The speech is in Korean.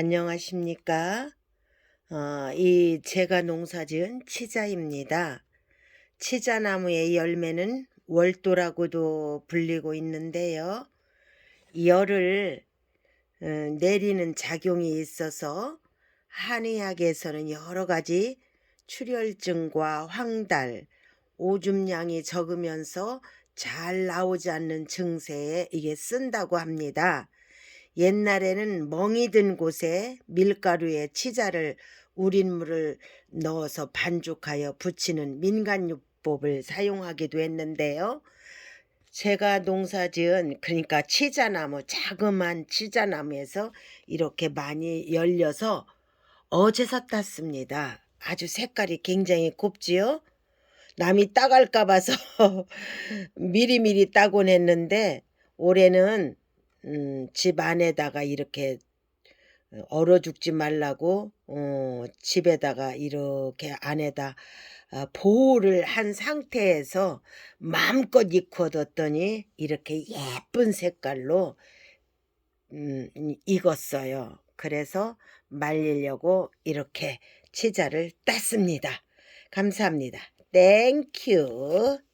안녕하십니까? 어, 이 제가 농사지은 치자입니다. 치자나무의 열매는 월도라고도 불리고 있는데요. 열을 어, 내리는 작용이 있어서 한의학에서는 여러 가지 출혈증과 황달, 오줌량이 적으면서 잘 나오지 않는 증세에 이게 쓴다고 합니다. 옛날에는 멍이 든 곳에 밀가루에 치자를 우린 물을 넣어서 반죽하여 붙이는 민간요법을 사용하기도 했는데요. 제가 농사 지은 그러니까 치자나무 자그만 치자나무에서 이렇게 많이 열려서 어제서 땄습니다. 아주 색깔이 굉장히 곱지요. 남이 따갈까 봐서 미리미리 따곤 했는데 올해는 음, 집 안에다가 이렇게 얼어 죽지 말라고 어, 집에다가 이렇게 안에다 아, 보호를 한 상태에서 마음껏 익혀뒀더니 이렇게 예쁜 색깔로 음, 익었어요. 그래서 말리려고 이렇게 치자를 땄습니다. 감사합니다. 땡큐.